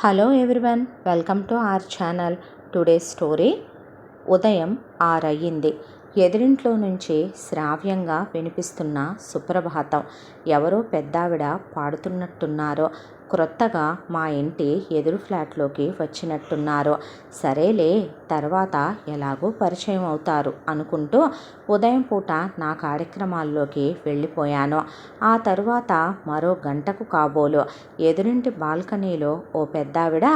Hello everyone welcome to our channel today story. ఉదయం ఆరయ్యింది. ఎదురింట్లో నుంచి శ్రావ్యంగా వినిపిస్తున్న సుప్రభాతం ఎవరో పెద్దావిడ పాడుతున్నట్టున్నారో క్రొత్తగా మా ఇంటి ఎదురు ఫ్లాట్లోకి వచ్చినట్టున్నారు. సరేలే తర్వాత ఎలాగో పరిచయం అవుతారు అనుకుంటూ ఉదయం పూట నా కార్యక్రమాల్లోకి వెళ్ళిపోయాను. ఆ తరువాత మరో గంటకు కాబోలు. ఎదురింటి బాల్కనీలో ఓ పెద్దావిడ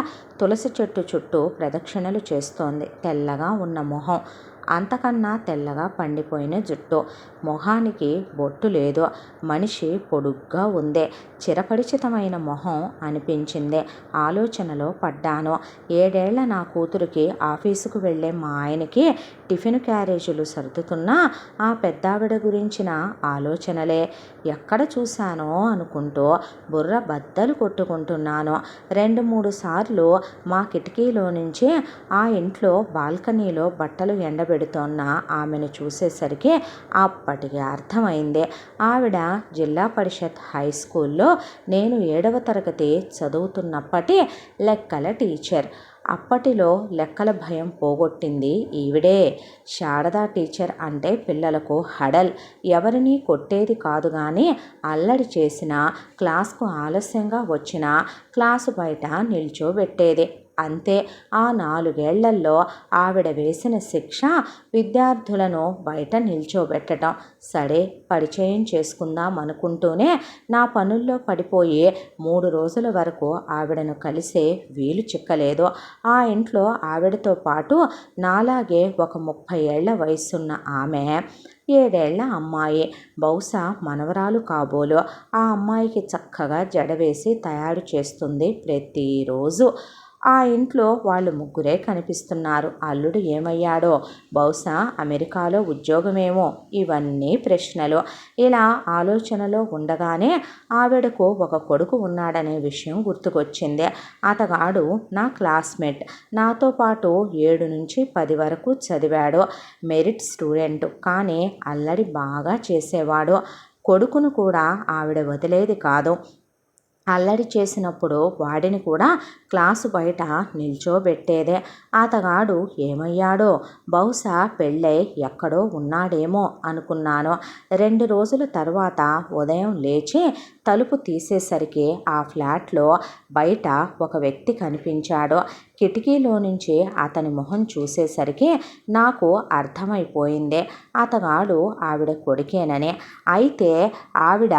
తులసి చెట్టు చుట్టూ ప్రదక్షిణలు చేస్తోంది. తెల్లగా ఉన్న మొహం. అంతకన్నా తెల్లగా పండిపోయిన జుట్టు. మొహానికి బొట్టు లేదు. మనిషి పొడుగ్గా ఉంది. చిరపరిచితమైన మొహం అనిపించింది. ఆలోచనలో పడ్డాను. ఏడేళ్ళ నా కూతురికి ఆఫీసుకు వెళ్ళే మా ఆయనకి టిఫిన్ క్యారేజీలు సర్దుతున్నా ఆ పెద్దావిడ గురించిన ఆలోచనలే. ఎక్కడ చూశానో అనుకుంటూ బుర్ర బద్దలు కొట్టుకుంటున్నాను. రెండు మూడు సార్లు మా కిటికీలో నుంచి ఆ ఇంట్లో బాల్కనీలో బట్టలు ఎండబెడుతోన్న ఆమెను చూసేసరికి అప్పటికి అర్థమైంది. ఆవిడ జిల్లా పరిషత్ హై స్కూల్లో నేను ఏడవ తరగతి చదువుతున్నప్పటి లెక్కల టీచర్. అప్పటిలో లెక్కల భయం పోగొట్టింది ఈవిడే. శారదా టీచర్ అంటే పిల్లలకు హడల్. ఎవరిని కొట్టేది కాదు కానీ అల్లడి చేసిన క్లాస్కు ఆలస్యంగా వచ్చిన క్లాసు బయట నిల్చోబెట్టేది. అంతే ఆ నాలుగేళ్ళల్లో ఆవిడ వేసిన శిక్ష విద్యార్థులను బయట నిల్చోబెట్టడం. సరే పరిచయం చేసుకుందాం అనుకుంటూనే నా పనుల్లో పడిపోయి మూడు రోజుల వరకు ఆవిడను కలిసే వీలు చిక్కలేదు. ఆ ఇంట్లో ఆవిడతో పాటు నాలాగే ఒక ముప్పై ఏళ్ళ వయసున్న ఆమె ఏడేళ్ళ అమ్మాయి. బహుశా మనవరాలు కాబోలు. ఆ అమ్మాయికి చక్కగా జడవేసి తయారు చేస్తుంది ప్రతిరోజు. ఆ ఇంట్లో వాళ్ళు ముగ్గురే కనిపిస్తున్నారు. అల్లుడు ఏమయ్యాడో? బహుశా అమెరికాలో ఉద్యోగమేమో? ఇవన్నీ ప్రశ్నలు. ఇలా ఆలోచనలో ఉండగానే ఆవిడకు ఒక కొడుకు ఉన్నాడనే విషయం గుర్తుకొచ్చింది. అతగాడు నా క్లాస్మేట్. నాతో పాటు ఏడు నుంచి పది వరకు చదివాడు. Merit student. కానీ అల్లడి బాగా చేసేవాడు. కొడుకును కూడా ఆవిడ వదిలేది కాదు. అల్లరి చేసినప్పుడు వాడిని కూడా క్లాసు బయట నిల్చోబెట్టేదే. అతగాడు ఏమయ్యాడో? బహుశా పెళ్ళై ఎక్కడో ఉన్నాడేమో అనుకున్నాను. రెండు రోజుల తర్వాత ఉదయం లేచి తలుపు తీసేసరికి ఆ ఫ్లాట్లో బయట ఒక వ్యక్తి కనిపించాడు. కిటికీలో నుంచి అతని మొహం చూసేసరికి నాకు అర్థమైపోయింది. అతగాడు ఆవిడ కొడుకేనని. అయితే ఆవిడ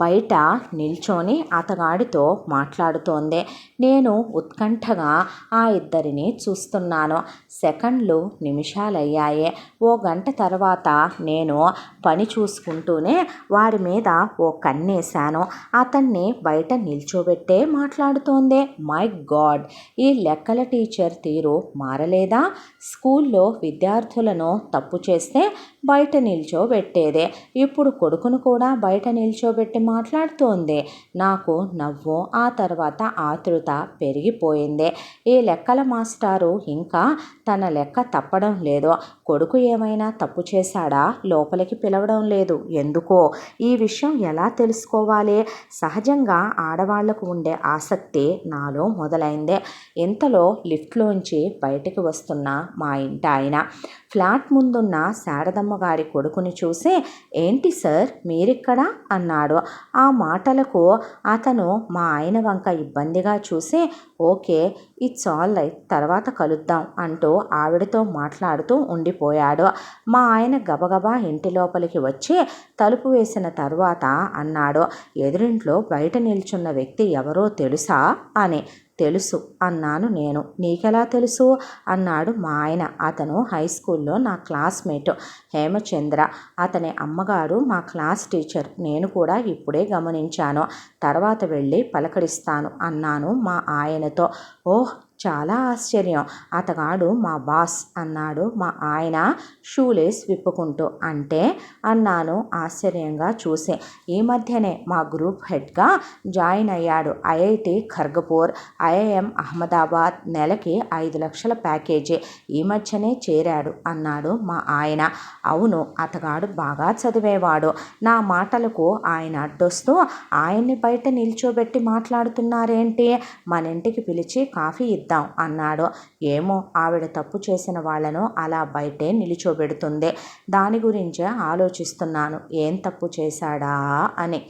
బయట నిల్చొని అతగాడితో మాట్లాడుతోంది. నేను ఉత్కంఠగా ఆ ఇద్దరిని చూస్తున్నాను. సెకండ్లు నిమిషాలయ్యాయి. ఓ గంట తర్వాత నేను పని చూసుకుంటూనే వారి మీద ఓ కన్నేశాను. అతన్ని బయట నిల్చోబెట్టే మాట్లాడుతోంది. My god! ఈ లెక్కల టీచర్ తీరు మారలేదా? స్కూల్లో విద్యార్థులను తప్పు చేస్తే బయట నిల్చోబెట్టేదే. ఇప్పుడు కొడుకును కూడా బయట నిల్చోబెట్టి మాట్లాడుతోంది. నాకు నవ్వు ఆ తర్వాత ఆతృత పెరిగిపోయింది. ఈ లెక్కల మాస్టారు ఇంకా తన లెక్క తప్పడం లేదు. కొడుకు ఏమైనా తప్పు చేశాడా? లోపలికి పిలవడం లేదు. ఎందుకో? ఈ విషయం ఎలా తెలుసుకోవాలి? సహజంగా ఆడవాళ్ళకు ఉండే ఆసక్తి నాలో మొదలైంది. ఇంతలో లిఫ్ట్లోంచి బయటికి వస్తున్న మా ఇంటి ఆయన ఫ్లాట్ ముందున్న శారదమ్మ గారి కొడుకుని చూసి ఏంటి సార్? మీరిక్కడ? అన్నాడు. ఆ మాటలకు అతను మా ఆయన వంక ఇబ్బందిగా చూసి ఓకే ఇట్స్ ఆల్ రైట్ తర్వాత కలుద్దాం అంటూ ఆవిడతో మాట్లాడుతూ ఉండిపోయాడు. మా ఆయన గబగబా ఇంటి లోపలికి వచ్చి తలుపు వేసిన తర్వాత అన్నాడు ఎదురింట్లో బయట నిల్చున్న వ్యక్తి ఎవరో తెలుసా? అని. తెలుసు. అన్నాను నేను. నీకెలా తెలుసు? అన్నాడు మా ఆయన. అతను హై స్కూల్లో నా క్లాస్మేట్ హేమచంద్ర. అతని అమ్మగారు మా క్లాస్ టీచర్. నేను కూడా ఇప్పుడే గమనించాను. తర్వాత వెళ్ళి పలకరిస్తాను అన్నాను మా ఆయనతో. ఓహ్ చాలా ఆశ్చర్యం. అతగాడు మా బాస్ అన్నాడు. మా ఆయన షూలేస్ విప్పుకుంటూ అంటే అన్నాను ఆశ్చర్యంగా చూసి. ఈ మధ్యనే మా గ్రూప్ హెడ్గా జాయిన్ అయ్యాడు. ఐఐటి ఖర్గపూర్ ఐఐఎం అహ్మదాబాద్ నెలకి ఐదు లక్షల ప్యాకేజీ ఈ మధ్యనే చేరాడు అన్నాడు మా ఆయన. అవును అతగాడు బాగా చదివేవాడు. నా మాటలకు ఆయన అడ్డొస్తూ ఆయన్ని బయట నిల్చోబెట్టి మాట్లాడుతున్నారేంటి? మన ఇంటికి పిలిచి కాఫీ ఇద్దాం అన్నాడు. ఏమో ఆవిడ తప్పు చేసిన వాళ్ళను అలా బయటే నిలిచోబెడుతుంది. దాని గురించే ఆలోచిస్తున్నాను. ఏం తప్పు చేశాడా అని.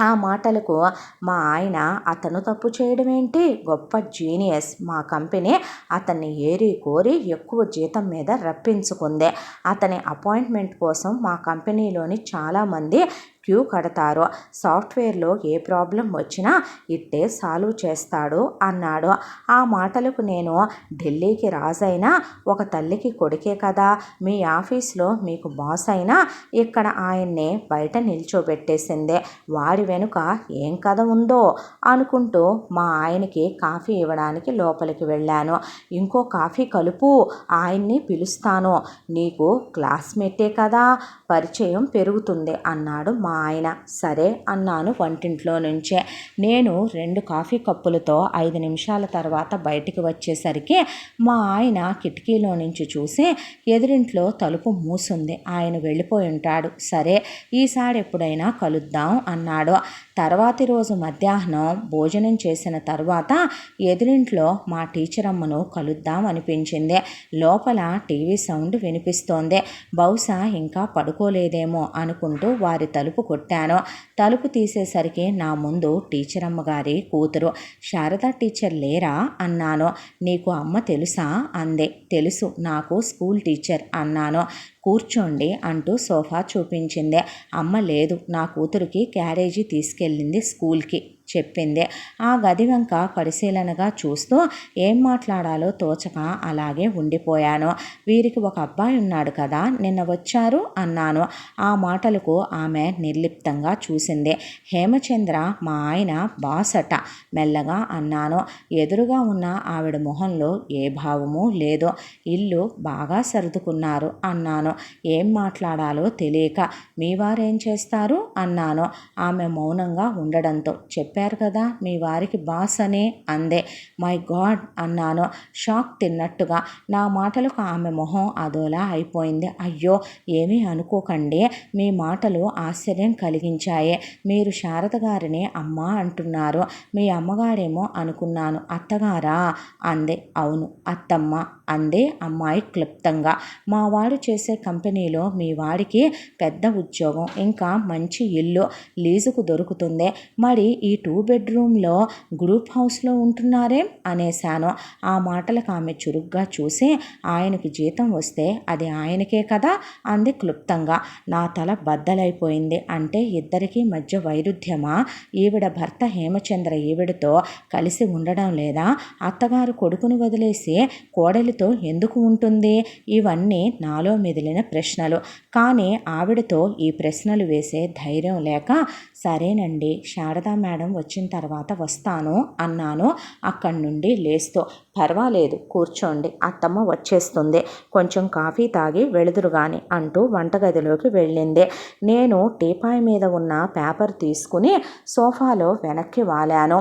ఆ మాటలకు మా ఆయన అతను తప్పు చేయడం ఏంటి గొప్ప జీనియస్. మా కంపెనీ అతన్ని ఏరి కోరి ఎక్కువ జీతం మీద రప్పించుకుంది. అతని అపాయింట్మెంట్ కోసం మా కంపెనీలోని చాలామంది క్యూ కడతారు సాఫ్ట్వేర్లో ఏ ప్రాబ్లం వచ్చినా ఇట్టే సాల్వ్ చేస్తాడు అన్నాడు. ఆ మాటలకు నేను ఢిల్లీకి రాజైనా ఒక తల్లికి కొడుకే కదా మీ ఆఫీస్లో మీకు బాస్ అయినా ఇక్కడ ఆయన్నే బయట నిల్చోబెట్టేసిందే. వాడి వెనుక ఏం కథ ఉందో అనుకుంటూ మా ఆయనకి కాఫీ ఇవ్వడానికి లోపలికి వెళ్ళాను. ఇంకో కాఫీ కలుపు ఆయన్ని పిలుస్తాను. నీకు క్లాస్మేటే కదా పరిచయం పెరుగుతుంది అన్నాడు మా ఆయన. సరే అన్నాను వంటింట్లో నుంచే. నేను రెండు కాఫీ కప్పులతో ఐదు నిమిషాల తర్వాత బయటికి వచ్చేసరికి మా ఆయన కిటికీలో నుంచి చూసి ఎదురింట్లో తలుపు మూసుంది. ఆయన వెళ్ళిపోయి ఉంటాడు. సరే ఈసారి ఎప్పుడైనా కలుద్దాం అన్నాడు. తర్వాతి రోజు మధ్యాహ్నం భోజనం చేసిన తర్వాత ఎదురింట్లో మా టీచర్ అమ్మను కలుద్దాం అనిపించింది. లోపల టీవీ సౌండ్ వినిపిస్తోంది. బహుశా ఇంకా పడుకోలేదేమో అనుకుంటూ వారి తలుపు కొట్టాను తలుపు తీసేసరికి నా ముందు టీచర్ అమ్మగారి కూతురు శారద టీచర్ లేరా? అన్నాను. నీకు అమ్మ తెలుసా? అందే. తెలుసు నాకు స్కూల్ టీచర్ అన్నాను. కూర్చోండి అంటూ సోఫా చూపించింది. అమ్మ లేదు నా కూతురికి క్యారేజీ తీసుకెళ్ళింది స్కూల్కి చెప్పింది. ఆ గది వెంక పరిశీలనగా చూస్తూ ఏం మాట్లాడాలో తోచక అలాగే ఉండిపోయాను. వీరికి ఒక అబ్బాయి ఉన్నాడు కదా నిన్న వచ్చారు అన్నాను. ఆ మాటలకు ఆమె నిర్లిప్తంగా చూసింది. హేమచంద్ర మా ఆయన బాసట మెల్లగా అన్నాను. ఎదురుగా ఉన్న ఆవిడ మొహంలో ఏ భావము లేదు. ఇల్లు బాగా సర్దుకున్నారు అన్నాను. ఏం మాట్లాడాలో తెలియక మీ వారేం చేస్తారు అన్నాను. ఆమె మౌనంగా ఉండడంతో చెప్పారు కదా మీ వారికి బాస్ అనే అందే. మై గాడ్ అన్నాను. షాక్ తిన్నట్టుగా. నా మాటలకు ఆమె మొహం అదోలా అయిపోయింది. అయ్యో ఏమీ అనుకోకండి. మీ మాటలు ఆశ్చర్యం కలిగించాయి. మీరు శారద గారిని అమ్మ అంటున్నారు. మీ అమ్మగారేమో అనుకున్నాను. అత్తగారా? అందే. అవును అత్తమ్మ అందే అమ్మాయి క్లుప్తంగా. మా వాడు చేసే కంపెనీలో మీ వాడికి పెద్ద ఉద్యోగం ఇంకా మంచి ఇల్లు లీజుకు దొరుకుతుంది. మరి ఈ టూ బెడ్రూమ్లో గ్రూప్ హౌస్లో ఉంటున్నారేం అనేశాను ఆ మాటలకు ఆమె చురుగ్గా చూసి ఆయనకు జీతం వస్తే అది ఆయనకే కదా? అంది క్లుప్తంగా. నా తల బద్దలైపోయింది. అంటే ఇద్దరికీ మధ్య వైరుధ్యమా? ఈవిడ భర్త హేమచంద్ర ఈవిడతో కలిసి ఉండడం లేదా? అత్తగారు కొడుకును వదిలేసి కోడలితో ఎందుకు ఉంటుంది? ఇవన్నీ నాలో మెదిలిన ప్రశ్నలు. కానీ ఆవిడతో ఈ ప్రశ్నలు వేసే ధైర్యం లేక సరేనండి శారదా మేడం వచ్చిన తర్వాత వస్తాను అన్నాను. అక్కడి నుండి లేస్తూ పర్వాలేదు కూర్చోండి అత్తమ్మ వచ్చేస్తుంది. కొంచెం కాఫీ తాగి వెళుదురు గాని అంటూ వంటగదిలోకి వెళ్ళింది. నేను టీపాయ్ మీద ఉన్న పేపర్ తీసుకుని సోఫాలో వెనక్కి వాలాను.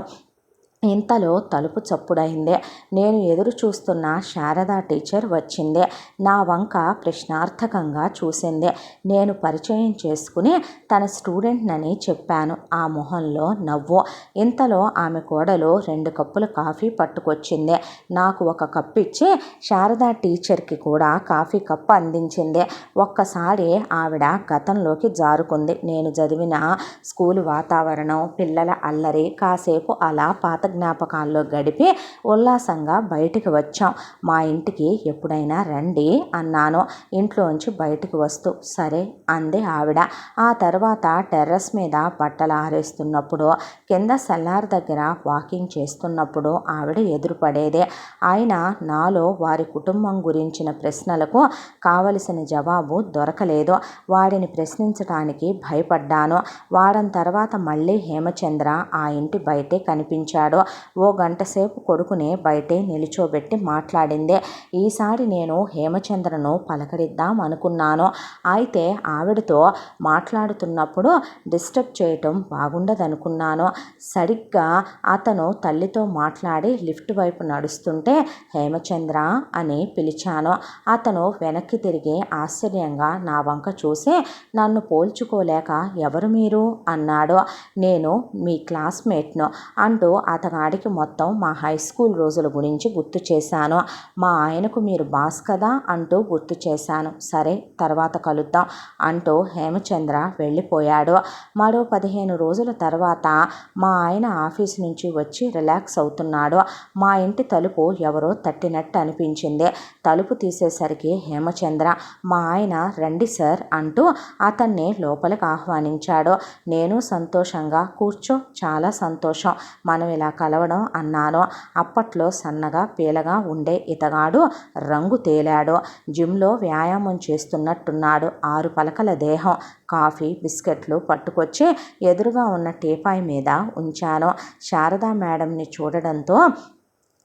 ఇంతలో తలుపు చప్పుడైంది. నేను ఎదురు చూస్తున్న శారదా టీచర్ వచ్చింది. నా వంక ప్రశ్నార్థకంగా చూసింది. నేను పరిచయం చేసుకుని తన స్టూడెంట్నని చెప్పాను. ఆ మొహంలో నవ్వు. ఇంతలో ఆమె కోడలు రెండు కప్పుల కాఫీ పట్టుకొచ్చింది. నాకు ఒక కప్పు ఇచ్చి శారదా టీచర్కి కూడా కాఫీ కప్పు అందించింది. ఒక్కసారి ఆవిడ గతంలోకి జారుకుంది. నేను చదివిన స్కూల్ వాతావరణం పిల్లల అల్లరి కాసేపు అలా పాత జ్ఞాపకాల్లో గడిపి ఉల్లాసంగా బయటికి వచ్చాం. మా ఇంటికి ఎప్పుడైనా రండి అన్నాను. ఇంట్లోంచి బయటికి వస్తూ సరే అంది ఆవిడ. ఆ తర్వాత టెర్రస్ మీద బట్టలు ఆరేస్తున్నప్పుడు కింద సెల్లార్ దగ్గర వాకింగ్ చేస్తున్నప్పుడు ఆవిడ ఎదురుపడేదే. ఆయన నాలో వారి కుటుంబం గురించిన ప్రశ్నలకు కావలసిన జవాబు దొరకలేదు. వాడిని ప్రశ్నించడానికి భయపడ్డాను. వారం తర్వాత మళ్ళీ హేమచంద్ర ఆ ఇంటి బయటే కనిపించాడు. ఓ గంట సేపు కొడుకుని బయటే నిలుచోబెట్టి మాట్లాడింది. ఈసారి నేను హేమచంద్రను పలకరిద్దాం అనుకున్నాను. అయితే ఆవిడతో మాట్లాడుతున్నప్పుడు డిస్టర్బ్ చేయటం బాగుండదనుకున్నాను. సరిగ్గా అతను తల్లితో మాట్లాడి లిఫ్ట్ వైపు నడుస్తుంటే హేమచంద్ర అని పిలిచాను. అతను వెనక్కి తిరిగి ఆశ్చర్యంగా నా వంక చూసి నన్ను పోల్చుకోలేక ఎవరు మీరు? అన్నాడు. నేను మీ క్లాస్మేట్ను అంటూ అతను అతగాడికి మొత్తం మా హై స్కూల్ రోజుల గురించి గుర్తు చేశాను. మా ఆయనకు మీరు బాస్ కదా అంటూ గుర్తు చేశాను. సరే తర్వాత కలుద్దాం అంటూ హేమచంద్ర వెళ్ళిపోయాడు. మరో పదిహేను రోజుల తర్వాత మా ఆయన ఆఫీస్ నుంచి వచ్చి రిలాక్స్ అవుతున్నాడు. మా ఇంటి తలుపు ఎవరో తట్టినట్టు అనిపించింది. తలుపు తీసేసరికి హేమచంద్ర మా ఆయన రండి సార్ అంటూ అతన్ని లోపలికి ఆహ్వానించాడు. నేను సంతోషంగా కూర్చో చాలా సంతోషం. మనం ఇలా కలవడం అన్నాను అప్పట్లో సన్నగా పీలగా ఉండే ఇతగాడు రంగు తేలాడు. జిమ్లో వ్యాయామం చేస్తున్నట్టున్నాడు ఆరు పలకల దేహం. కాఫీ బిస్కెట్లు పట్టుకొచ్చి ఎదురుగా ఉన్న టీపాయ్ మీద ఉంచాను. శారదా మేడంని చూడడంతో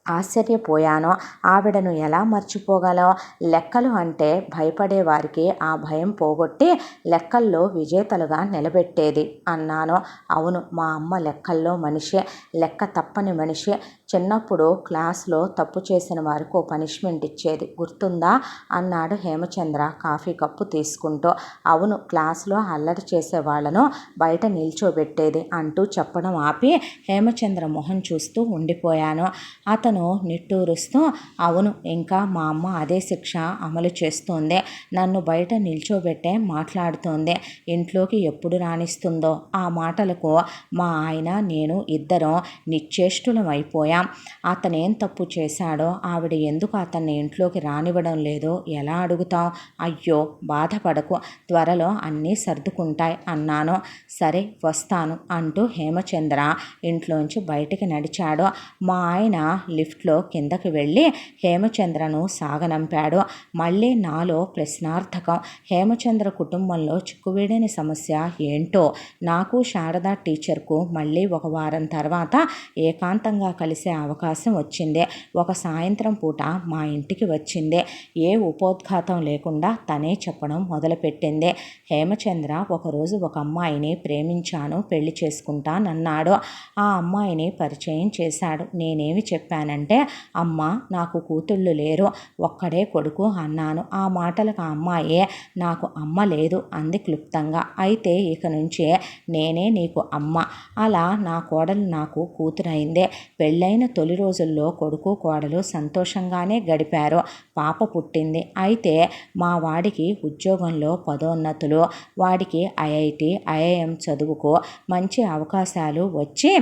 ఆశ్చర్యపోయాను? ఆవిడను ఎలా మర్చిపోగలో? లెక్కలు అంటే భయపడే వారికి ఆ భయం పోగొట్టి లెక్కల్లో విజేతలుగా నిలబెట్టేది అన్నాను. అవును మా అమ్మ లెక్కల్లో మనిషే లెక్క తప్పని మనిషే. చిన్నప్పుడు క్లాస్లో తప్పు చేసిన వారికి ఓ పనిష్మెంట్ ఇచ్చేది. గుర్తుందా? అన్నాడు హేమచంద్ర కాఫీ కప్పు తీసుకుంటూ. అవును క్లాస్లో అల్లరి చేసే వాళ్ళను బయట నిల్చోబెట్టేది అంటూ చెప్పడం ఆపి హేమచంద్ర మొహం చూస్తూ ఉండిపోయాను. అతను నిట్టూరుస్తూ అవును ఇంకా మా అమ్మ అదే శిక్ష అమలు చేస్తోంది. నన్ను బయట నిల్చోబెట్టే మాట్లాడుతోంది. ఇంట్లోకి ఎప్పుడు రాణిస్తుందో ఆ మాటలకు మా ఆయన నేను ఇద్దరం నిశ్చేష్టులం అయిపోయాం. అతనేం తప్పు చేశాడో ఆవిడ ఎందుకు అతన్ని ఇంట్లోకి రానివ్వడం లేదో ఎలా అడుగుతాం? అయ్యో బాధపడకు. త్వరలో అన్నీ సర్దుకుంటాయి అన్నాను. సరే వస్తాను అంటూ హేమచంద్ర ఇంట్లోంచి బయటికి నడిచాడు. మా ఆయన లిఫ్ట్లో కిందకి వెళ్ళి హేమచంద్రను సాగనంపాడు. మళ్ళీ నాలో ప్రశ్నార్థకం. హేమచంద్ర కుటుంబంలో చిక్కువేడని సమస్య ఏంటో? నాకు శారదా టీచర్కు మళ్ళీ ఒక వారం తర్వాత ఏకాంతంగా కలిసే అవకాశం వచ్చింది. ఒక సాయంత్రం పూట మా ఇంటికి వచ్చింది. ఏ ఉపోద్ఘాతం లేకుండా తనే చెప్పడం మొదలుపెట్టింది. హేమచంద్ర ఒకరోజు ఒక అమ్మాయిని ప్రేమించాను పెళ్ళి చేసుకుంటానన్నాడు. ఆ అమ్మాయిని పరిచయం చేశాడు. నేనేమి చెప్పాను? చెప్పానంటే అమ్మ నాకు కూతుళ్ళు లేరు ఒక్కడే కొడుకు అన్నాను. ఆ మాటలకు ఆ అమ్మాయే నాకు అమ్మ లేదు అంది క్లుప్తంగా. అయితే ఇక నుంచే నేనే నీకు అమ్మ. అలా నా కోడలు నాకు కూతురైందే. పెళ్ళైన తొలి రోజుల్లో కొడుకు కోడలు సంతోషంగానే గడిపారు. పాప పుట్టింది. అయితే మా వాడికి ఉద్యోగంలో పదోన్నతులు. వాడికి ఐఐటి ఐఐఎం చదువుకు. మంచి అవకాశాలు వచ్చి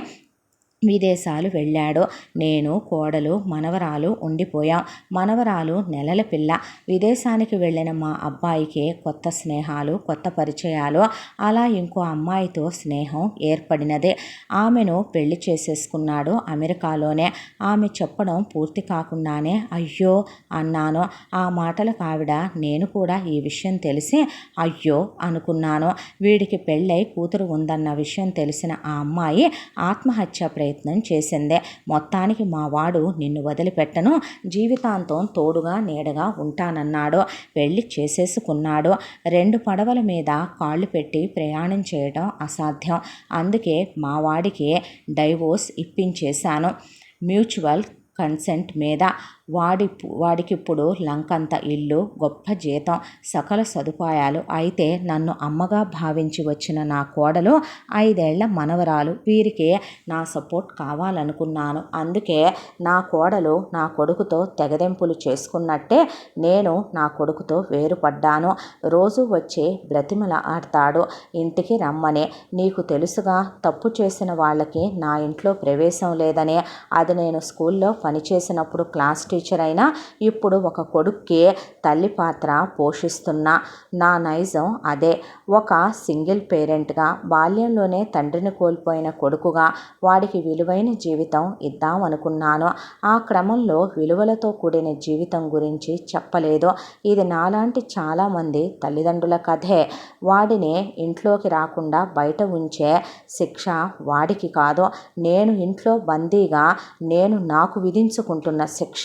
విదేశాలు వెళ్ళాడు. నేను కోడలు మనవరాలు ఉండిపోయాం. మనవరాలు నెలల పిల్ల. విదేశానికి వెళ్ళిన మా అబ్బాయికి కొత్త స్నేహాలు కొత్త పరిచయాలు. అలా ఇంకో అమ్మాయితో స్నేహం ఏర్పడినది. ఆమెను పెళ్ళి చేసేసుకున్నాడు అమెరికాలోనే. ఆమె చెప్పడం పూర్తి కాకుండానే అయ్యో అన్నాను. ఆ మాటలకు ఆవిడ నేను కూడా ఈ విషయం తెలిసి అయ్యో అనుకున్నాను. వీడికి పెళ్ళై కూతురు ఉందన్న విషయం తెలిసిన ఆ అమ్మాయి ఆత్మహత్య ప్రయత్నం చేసిందే. మొత్తానికి మా వాడు నిన్ను వదిలిపెట్టను. జీవితాంతం తోడుగా నీడగా ఉంటానన్నాడు. పెళ్ళి చేసేసుకున్నాడు. రెండు పడవల మీద కాళ్ళు పెట్టి ప్రయాణం చేయడం అసాధ్యం. అందుకే మా వాడికి డైవోర్స్ ఇప్పించేశాను. మ్యూచువల్ కన్సెంట్ మీద వాడి వాడికిప్పుడు లంకంత ఇల్లు గొప్ప జీతం సకల సదుపాయాలు అయితే నన్ను అమ్మగా భావించి వచ్చిన నా కోడలు ఐదేళ్ళ మనవరాలు. వీరికి నా సపోర్ట్ కావాలనుకున్నాను. అందుకే నా కోడలు నా కొడుకుతో తెగదెంపులు చేసుకున్నట్టే నేను నా కొడుకుతో వేరుపడ్డాను. రోజు వచ్చి బ్రతిమల ఆడతాడు. ఇంటికి రమ్మని. నీకు తెలుసుగా తప్పు చేసిన వాళ్ళకి నా ఇంట్లో ప్రవేశం లేదని. అది నేను స్కూల్లో పనిచేసినప్పుడు క్లాస్ టీచర్ అయినా ఇప్పుడు ఒక కొడుక్కి తల్లి పాత్ర పోషిస్తున్నా నా నైజం అదే. ఒక సింగిల్ పేరెంట్గా బాల్యంలోనే తండ్రిని కోల్పోయిన కొడుకుగా వాడికి విలువైన జీవితం ఇద్దామనుకున్నాను. ఆ క్రమంలో విలువలతో కూడిన జీవితం గురించి చెప్పలేదు. ఇది నాలాంటి చాలామంది తల్లిదండ్రుల కథే. వాడిని ఇంట్లోకి రాకుండా బయట ఉంచే శిక్ష వాడికి కాదు. నేను ఇంట్లో బందీగా నేను నాకు విధించుకుంటున్న శిక్ష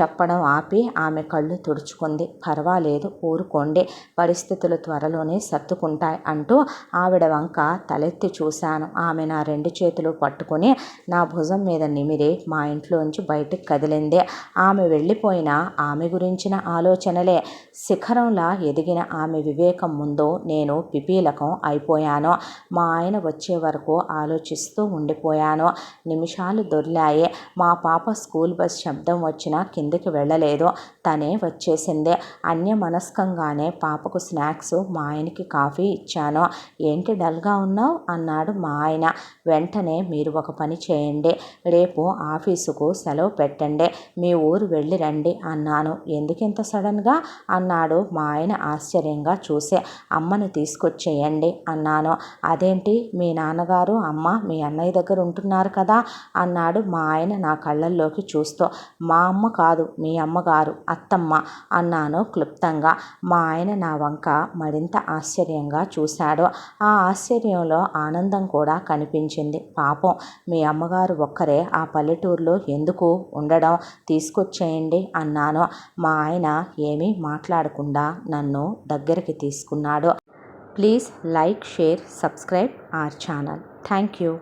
చెప్పడం ఆపి ఆమె కళ్ళు తుడుచుకుంది. పర్వాలేదు ఊరుకోండి. పరిస్థితులు త్వరలోనే సర్దుకుంటాయి అంటూ ఆవిడ వంక తలెత్తి చూశాను. ఆమె నా రెండు చేతులు పట్టుకుని నా భుజం మీద నిమిరి మా ఇంట్లోంచి బయటికి కదిలింది. ఆమె వెళ్ళిపోయిన ఆమె గురించిన ఆలోచనలే. శిఖరంలా ఎదిగిన ఆమె వివేకం ముందు నేను పిపీలకం అయిపోయాను. మా ఆయన వచ్చే వరకు ఆలోచిస్తూ ఉండిపోయాను. నిమిషాలు దొర్లాయి. మా పాప స్కూల్ బస్ శబ్దం వచ్చిన కిందికి వెళ్ళలేదు. తనే వచ్చేసింది. అన్యమనస్కంగానే పాపకు స్నాక్స్ మా ఆయనకి కాఫీ ఇచ్చాను. ఏంటి డల్గా ఉన్నావు? అన్నాడు మా ఆయన. వెంటనే మీరు ఒక పని చేయండి. రేపు ఆఫీసుకు సెలవు పెట్టండి. మీ ఊరు వెళ్ళి రండి అన్నాను. ఎందుకింత సడన్గా? అన్నాడు మా ఆయన ఆశ్చర్యంగా చూసే. అమ్మని తీసుకొచ్చేయండి అన్నాను. అదేంటి? మీ నాన్నగారు అమ్మ మీ అన్నయ్య దగ్గర ఉంటున్నారు కదా? అన్నాడు మా ఆయన నా కళ్ళల్లోకి చూస్తూ. మా అమ్మ కాదు మీ అమ్మగారు అత్తమ్మ అన్నాను క్లుప్తంగా. మా ఆయన నా వంక మరింత ఆశ్చర్యంగా చూశాడు. ఆ ఆశ్చర్యంలో ఆనందం కూడా కనిపించింది. పాపం మీ అమ్మగారు ఒక్కరే ఆ పల్లెటూరులో ఎందుకు ఉండడం తీసుకొచ్చేయండి అన్నాను. మా ఆయన ఏమీ మాట్లాడకుండా నన్ను దగ్గరికి తీసుకున్నాడు. Please like share subscribe our channel. Thank you.